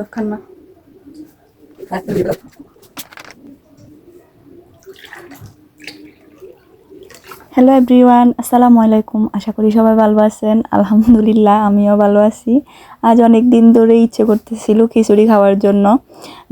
তো খান না hello everyone আসসালামু আলাইকুম। আশা করি সবাই ভালো আছেন। আলহামদুলিল্লাহ, আমিও ভালো আছি। আজ অনেক দিন ধরে ইচ্ছে করতেছিল খিচুড়ি খাওয়ার জন্য।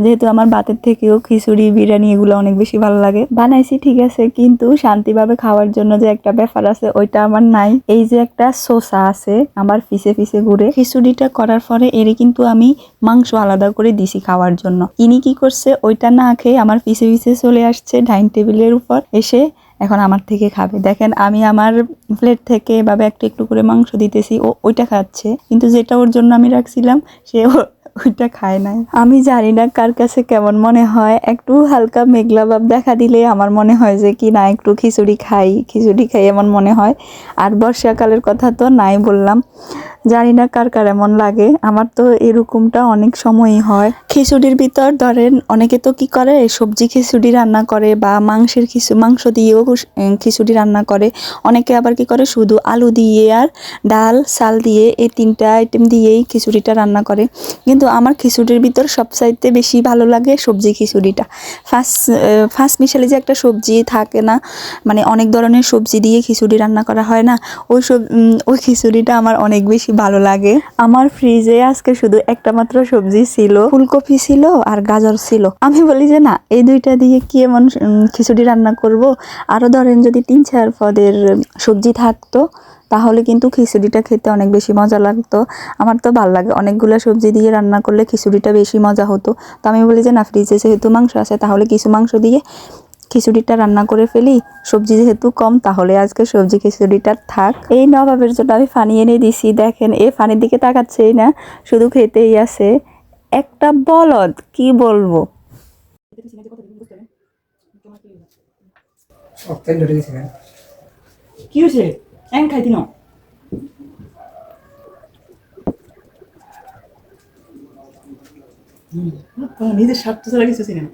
যেহেতু আমার বাতের থেকেও খিচুড়ি, বিরিয়ানি এগুলো অনেক বেশি ভালো লাগে। বানাইছি, ঠিক আছে, কিন্তু শান্তিভাবে খাওয়ার জন্য যে একটা ব্যাপার আছে, ওইটা আমার নাই। এই যে একটা সোসা আছে, আমার পিছে পিছে ঘুরে। খিচুড়িটা করার পরে এরে কিন্তু আমি মাংস আলাদা করে দিছি খাওয়ার জন্য। ইনি কি করছে, ওইটা না খেয়ে আমার পিছে পিছে চলে আসছে ডাইনিং টেবিলের উপর। এসে এখন আমার থেকে খাবে। দেখেন, আমি আমার প্লেট থেকে এভাবে একটু একটু করে মাংস দিতেছি, ও ওইটা খাচ্ছে। কিন্তু যেটা ওর জন্য আমি রাখছিলাম, সে ওইটা খায় নাই। আমি জানি না কার কাছে কেমন মনে হয়। একটু হালকা মেঘলা ভাব দেখা দিলে আমার মনে হয় যে, কি না, একটু খিচুড়ি খাই। খিচুড়ি খাই এমন মনে হয়। আর বর্ষাকালের কথা তো নাই বললাম। জানি না কার কার এমন লাগে। আমার তো এরকমটা অনেক সময়ই হয়। খিচুড়ির ভিতর ধরেন, অনেকে তো কি করে, সবজি খিচুড়ি রান্না করে বা মাংসের খিচু মাংস দিয়েও খিচুড়ি রান্না করে। অনেকে আবার কি করে, শুধু আলু দিয়ে আর ডাল, চাল দিয়ে এই তিনটা আইটেম দিয়েই খিচুড়িটা রান্না করে। কিন্তু আমার খিচুড়ির ভিতর সবচাইতে বেশি ভালো লাগে সবজি খিচুড়িটা। ফার্স্ট ফার্স্ট মিশালে যে একটা সবজি থাকে না মানে অনেক ধরনের সবজি দিয়ে খিচুড়ি রান্না করা হয় না, ওই সব ওই খিচুড়িটা আমার অনেক বেশি ভালো লাগে। আমার ফ্রিজে আজকে শুধু একটা মাত্র সবজি ছিল, ফুলকপি ছিল আর গাজর ছিল। আমি বলি যে না, এই দুইটা দিয়ে কি এমন খিচুড়ি রান্না করব? আরও ধরেন যদি তিন চার পদের সবজি থাকতো, তাহলে কিন্তু খিচুড়িটা খেতে অনেক বেশি মজা লাগতো। আমার তো ভালো লাগে, অনেকগুলো সবজি দিয়ে রান্না করলে খিচুড়িটা বেশি মজা হতো। তো আমি বলি যে না ফ্রিজে যেহেতু মাংস আছে, তাহলে কিছু মাংস দিয়ে খিচুড়িটা রান্না করে ফেলি। সবজি যেহেতু কম, তাহলে আজকে সবজি খিচুড়িটা থাক। এই নবাবের জন্য আমি ফানি এনে দিছি। দেখেন এ ফানির দিকে তাকাচ্ছেই না, শুধু খেতেই আছে। একটা বলদ, কি বলব? নিজের স্বার্থ ছাড়া কিছু না।